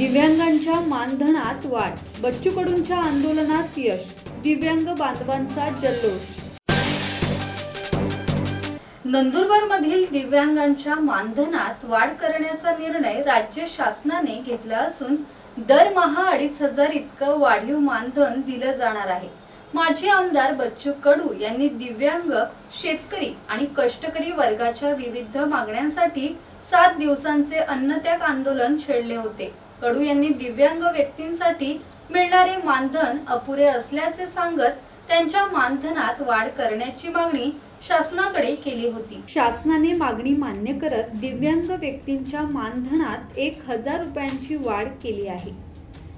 दिव्यांगांच्या मानधनात वाढ बच्चू कडूंच्या आंदोलनात यश दिव्यांग बांधवांचा जल्लोष. नंदुरबारमधील दिव्यांगांच्या मानधनात वाढ करण्याचा निर्णय राज्य शासनाने घेतला असून दरमहा अडीच हजार इतकं वाढीव मानधन दिलं जाणार आहे. माजी आमदार बच्चू कडू यांनी दिव्यांग शेतकरी आणि कष्टकरी वर्गाच्या विविध मागण्यांसाठी सात दिवसांचे अन्नत्याग आंदोलन छेडले होते. कडू यांनी दिव्यांग व्यक्तींसाठी मिळणारे मानधन अपुरे असल्याचे सांगत त्यांच्या मानधनात वाढ करण्याची मागणी शासनाकडे केली होती. शासनाने मागणी मान्य करत दिव्यांग व्यक्तींच्या मानधनात एक हजार रुपयांची वाढ केली आहे.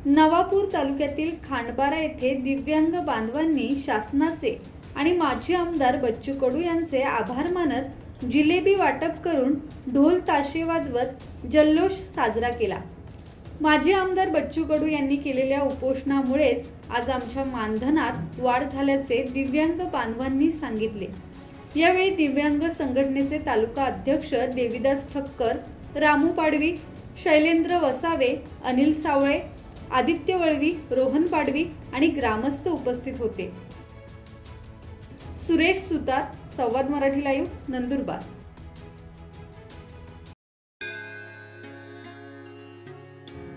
नवापूर तालुक्यातील खांडबारा येथे दिव्यांग बांधवांनी शासनाचे आणि माजी आमदार बच्चू कडू यांचे आभार मानत जिलेबी वाटप करून ढोल ताशे वाजवत जल्लोष साजरा केला. माजी आमदार बच्चू कडू यांनी केलेल्या उपोषणामुळेच आज आमच्या मानधनात वाढ झाल्याचे दिव्यांग बांधवांनी सांगितले. यावेळी दिव्यांग संघटनेचे तालुका अध्यक्ष देविदास ठक्कर रामू पाडवी शैलेंद्र वसावे अनिल सावळे आदित्य वळवी रोहन पाडवी आणि ग्रामस्थ उपस्थित होते. सुरेश सुतार संवाद मराठी लाईव्ह नंदुरबार.